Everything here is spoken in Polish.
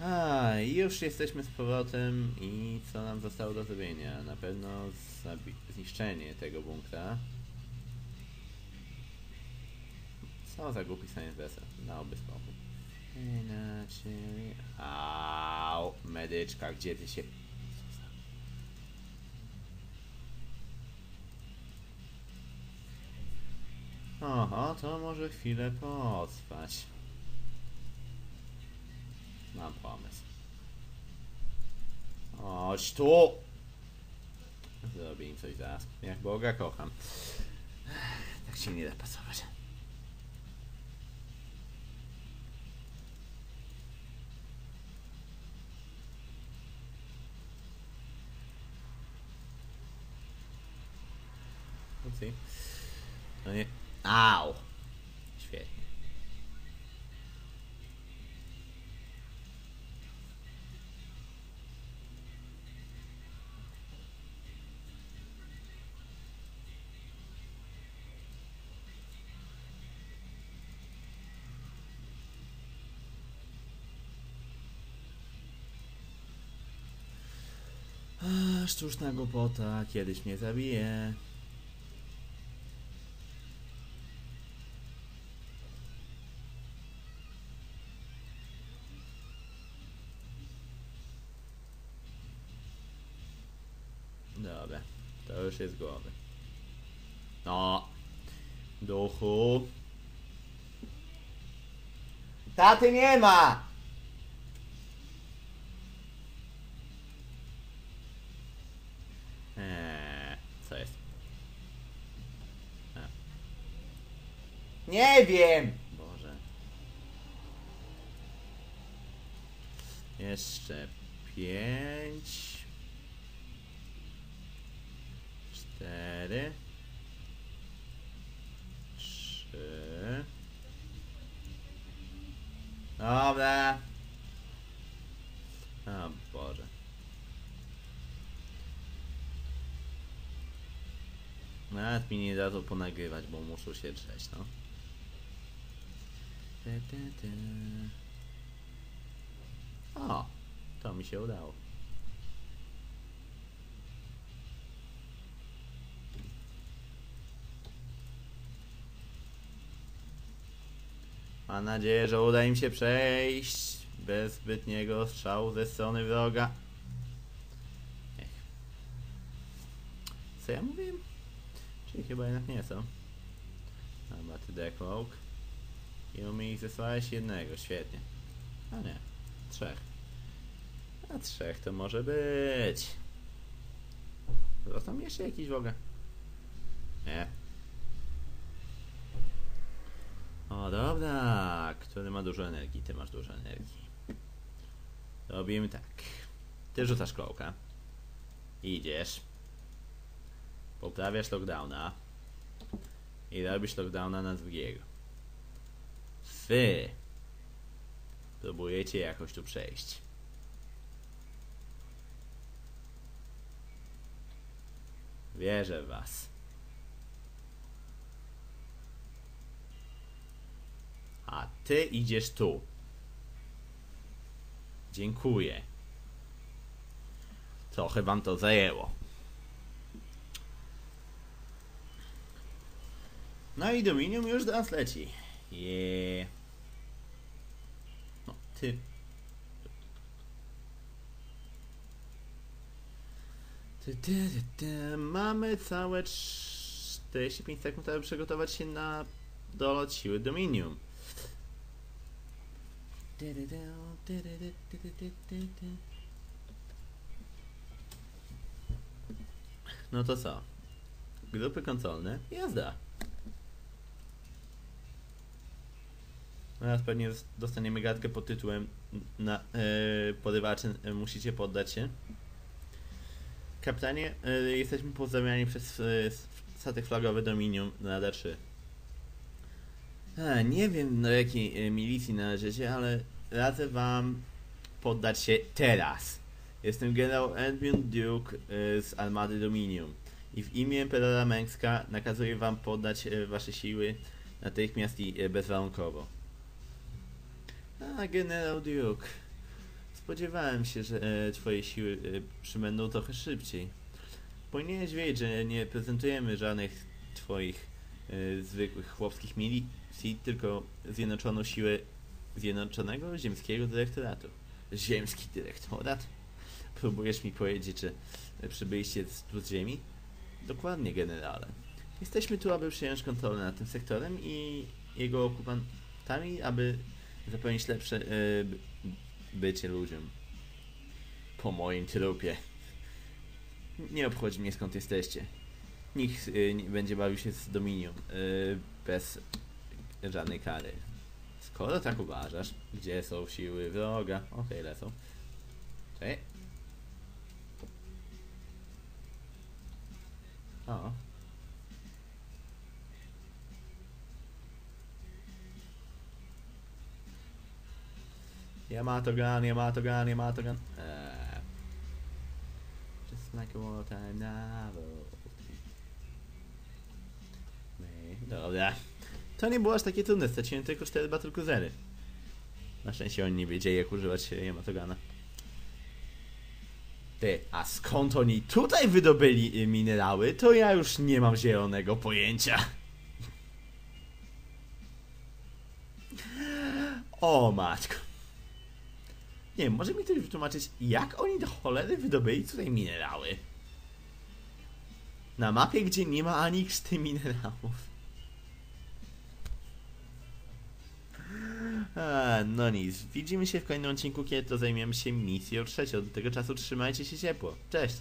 A, już jesteśmy z powrotem i co nam zostało do zrobienia? Na pewno zniszczenie tego bunkra. Co za głupi science vessel, dałby spokój. Inaczej... Au, medyczka, gdzie ty się... Oho, to może chwilę pospać. Mam pomysł. Chodź tu! Zrobię im coś zaraz. Jak Boga kocham. Tak się nie da pasować. No nie. Au! Świetnie. Sztuczna głupota, kiedyś mnie zabije. Dobra, to już jest głowy. No, duchu. Taty nie ma! Eee, co jest? A. Nie wiem! Boże. Jeszcze pięć. Cztery. Trzy. Dobra. O Boże. Nawet mi nie da to ponagrywać, bo muszę się drzeć, no. Ty, ty. O, to mi się udało. Mam nadzieję, że uda im się przejść bez zbytniego strzału ze strony wroga. Co ja mówiłem? Czyli chyba jednak nie są. Dobra, ty Decloak. I umie ich zesłałeś jednego, świetnie. A nie, trzech. A trzech to może być. Został mi jeszcze jakiś w ogóle? Nie. O, dobra. Który ma dużo energii? Ty masz dużo energii. Robimy tak. Ty rzucasz kołka. Idziesz. Poprawiasz lockdowna. I robisz lockdowna na drugiego. Wy. Próbujecie jakoś tu przejść. Wierzę w was. A ty idziesz tu. Dziękuję. Trochę wam to zajęło. No i Dominium już do leci. No, ty. Mamy całe 45 sekund, aby przygotować się na dolot siły Dominium. No to co? Grupy konsolne? Jazda. Teraz pewnie dostaniemy gadkę pod tytułem na, e, musicie poddać się. Kapitanie, e, jesteśmy pozdrawiani przez e, statek flagowy Dominium Radar 3. A, nie wiem do jakiej e, milicji należycie, ale radzę wam poddać się teraz. Jestem generał Edmund Duke e, z armady Dominium i w imię Emperora Mengska nakazuję wam poddać e, wasze siły natychmiast i bezwarunkowo. A, generał Duke. Spodziewałem się, że e, twoje siły e, przybędą trochę szybciej. Powinieneś wiedzieć, że nie prezentujemy żadnych twoich e, zwykłych chłopskich milicji, tylko zjednoczoną siłę Zjednoczonego Ziemskiego Dyrektoratu. Ziemski Dyrektorat? Próbujesz mi powiedzieć, że przybyliście z Ziemi? Dokładnie, generale. Jesteśmy tu, aby przejąć kontrolę nad tym sektorem i jego okupantami, aby zapewnić lepsze e, by- bycie ludziom. Po moim trupie. Nie obchodzi mnie skąd jesteście. Nikt y, nie będzie bawił się z Dominium y, bez żadnej kary. Skoro tak uważasz, gdzie są siły wroga? Okej, lecą. Czekaj. O. Yamato gun, Yamato gun, Yamato gun. Eee. Just like a wartime novel. Dobra. To nie było aż takie trudne, straciłem tylko 4 battle cruisery. Na szczęście oni nie wiedzieli jak używać Yamatogana. Ty, a skąd oni tutaj wydobyli y, minerały, to ja już nie mam zielonego pojęcia. O matko. Nie wiem, może mi ktoś wytłumaczyć, jak oni do cholery wydobyli tutaj minerały? Na mapie, gdzie nie ma ani krzty minerałów. A, no nic, widzimy się w kolejnym odcinku, kiedy to zajmiemy się misją trzecią. Do tego czasu trzymajcie się ciepło. Cześć!